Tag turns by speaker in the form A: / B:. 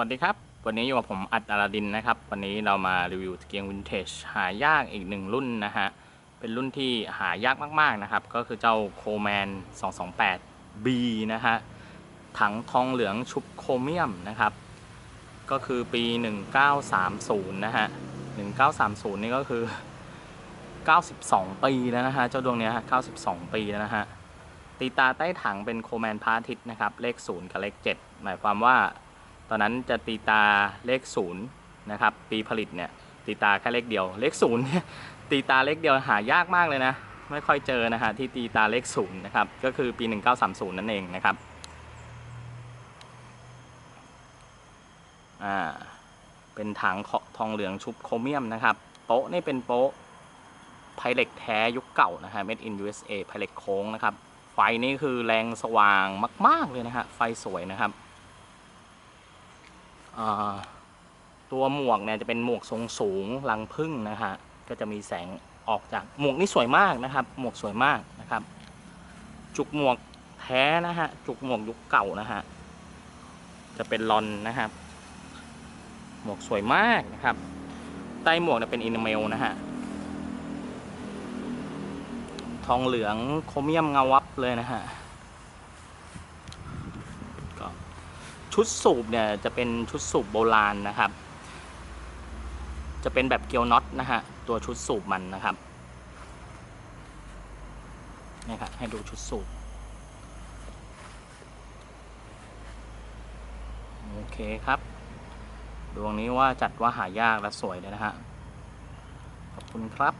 A: วัสดีครับ วันนี้อยู่กับผมอัดอาราดินนะครับ วันนี้เรามารีวิวตะเกียงวินเทจหายากอีกหนึ่งรุ่นนะฮะ เป็นรุ่นที่หายากมาก ๆ นะครับ ก็คือเจ้าโคแมน 228B นะฮะ ถังทองเหลืองชุบโครเมียมนะครับ ก็คือปี 1930 นะฮะ 1930 นี่ก็คือ 92 ปีแล้วนะฮะ เจ้าดวงเนี้ย92 ปีแล้วนะฮะ ตีตาใต้ถังเป็นโคแมนพระอาทิตย์นะครับ เลข 0 กับเลข 7 หมายความว่า ตอนนั้นจะตีตาเลข0นะครับ ปีผลิตเนี่ยตีตาแค่เลขเดียว เลข0เนี่ยตีตาเลขเดียวหายากมากเลยนะ ไม่ค่อยเจอนะฮะที่ตีตาเลข0นะครับ ก็คือปี 1930 นั่นเองนะครับอ่าเป็นถังทองเหลืองชุบโครเมียมนะครับ โป๊ะนี่เป็นโป๊ะไพเล็กแท้ยุคเก่านะฮะ made in USA ไพเล็กโค้งนะครับ ไฟนี่คือแรงสว่างมาก ๆ เลยนะฮะ ไฟสวยนะครับ ตัวหมวกเนี่ยจะเป็นหมวกทรงสูงรังพึ่งนะฮะก็จะมีแสงออกจากหมวกนี่สวยมากนะครับ หมวกสวยมากนะครับ จุกหมวกแท้นะฮะจุกหมวกยุคเก่านะฮะจะเป็นลอนนะครับ หมวกสวยมากนะครับ ใต้หมวกเนี่ยเป็นอินเมลนะฮะทองเหลืองโครเมียมเงาวับเลยนะฮะ ชุดสูบเนี่ยจะเป็นชุดสูบโบราณนะครับ จะเป็นแบบเกียวน็อตนะฮะตัวชุดสูบมันนะครับนี่ครับให้ดูชุดสูบโอเคครับ ดวงนี้ว่าจัดว่าหายากและสวยเลยนะฮะขอบคุณครับ